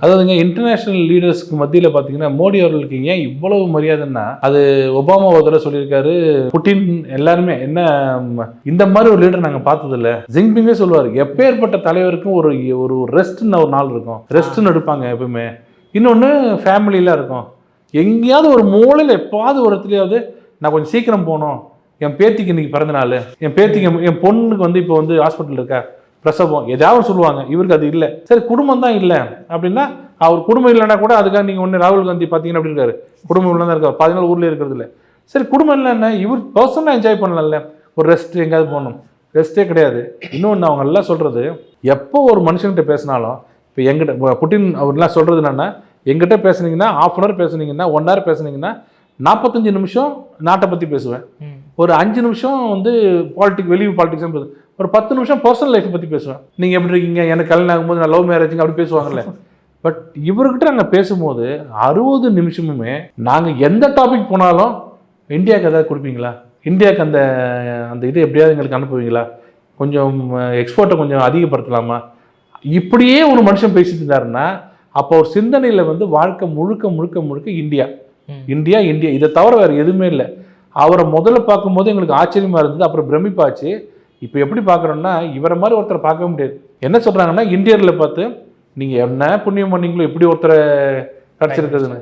அதாவதுங்க இன்டர்நேஷனல் லீடர்ஸ்க்கு மத்தியில் பார்த்தீங்கன்னா மோடி அவர்களுக்கு ஏன் இவ்வளவு மரியாதைன்னா அது ஒபாமா ஒரு தடவை சொல்லியிருக்காரு புட்டின் எல்லாருமே என்ன இந்த மாதிரி ஒரு லீடர் நாங்கள் பார்த்ததில்ல. ஜிங்பிங்கே சொல்லுவார் எப்பேற்பட்ட தலைவருக்கும் ஒரு ஒரு ரெஸ்ட்னு ஒரு நாள் இருக்கும். ரெஸ்ட்னு எடுப்பாங்க எப்பவுமே இன்னொன்று ஃபேமிலியெலாம் இருக்கும். எங்கேயாவது ஒரு மூலையில் எப்பாவது ஒரு இடத்துலையாவது நான் கொஞ்சம் சீக்கிரம் போகணும். என் பேத்திக்கு இன்னைக்கு பிறந்த நாள். என் பேத்திக்கு என் பொண்ணுக்கு வந்து இப்போ வந்து ஹாஸ்பிட்டல் இருக்கா? பிரசவம் ஏதாவது சொல்லுவாங்க இவருக்கு அது இல்லை. சரி குடும்பம் தான் இல்லை அப்படின்னா அவர் குடும்பம் இல்லைன்னா கூட அதுக்காக நீங்கள் ஒன்று ராகுல் காந்தி பார்த்தீங்கன்னா அப்படி இருக்காரு குடும்பம் இல்லை தான் இருக்கார். பதினாலு ஊரில் இருக்கிறது இல்லை. சரி குடும்பம் இல்லைன்னா இவர் பர்சனலாக என்ஜாய் பண்ணலாம்ல. ஒரு ரெஸ்ட் எங்கேயாவது போகணும். ரெஸ்ட்டே கிடையாது. இன்னொன்று அவங்க எல்லாம் சொல்கிறது எப்போ ஒரு மனுஷன்கிட்ட பேசினாலும் இப்போ எங்கிட்ட புட்டின் அவர்லாம் சொல்கிறது என்னென்னா எங்கிட்ட பேசுனீங்கன்னா ஆஃப் அன் ஹவர் பேசுனீங்கன்னா ஒன் ஹவர் பேசுனீங்கன்னா நாற்பத்தஞ்சு நிமிஷம் நாட்டை பற்றி பேசுவேன். ஒரு அஞ்சு நிமிஷம் வந்து பாலிடிக் வெளியூ பாலிடிக்ஸ் ஒரு பத்து நிமிஷம் பர்சனல் லைஃப்பை பற்றி பேசுவேன். நீங்கள் எப்படி இருக்கீங்க? எனக்கு கல்யாணம் ஆகும்போது நான் லவ் மேரேஜுங்க அப்படி பேசுவாங்கல்ல. பட் இவர்கிட்ட நாங்கள் பேசும்போது அறுபது நிமிஷமுமே நாங்கள் எந்த டாபிக் போனாலும் இந்தியாவுக்கு ஏதாவது கொடுப்பீங்களா? இந்தியாவுக்கு அந்த அந்த இது எப்படியாவது எங்களுக்கு அனுப்புவீங்களா? கொஞ்சம் எக்ஸ்போர்ட்டை கொஞ்சம் அதிகப்படுத்தலாமா? இப்படியே ஒரு மனுஷன் பேசிட்டு இருந்தாருன்னா அப்போ ஒரு சிந்தனையில் வந்து வாழ்க்கை முழுக்க முழுக்க முழுக்க இந்தியா. India India. இதை தவிர வேறு எதுவுமே இல்லை. அவரை முதல்ல பார்க்கும்போது எங்களுக்கு ஆச்சரியமா இருந்தது அப்புறம் பிரமிப்பாச்சு. இப்போ எப்படி பார்க்குறோன்னா இவரை மாதிரி ஒருத்தரை பார்க்க முடியாது. என்ன சொல்கிறாங்கன்னா இந்தியரில் பார்த்து நீங்கள் என்ன புண்ணியம் பண்ணீங்களோ இப்படி ஒருத்தரை கிடச்சிருக்குதுன்னு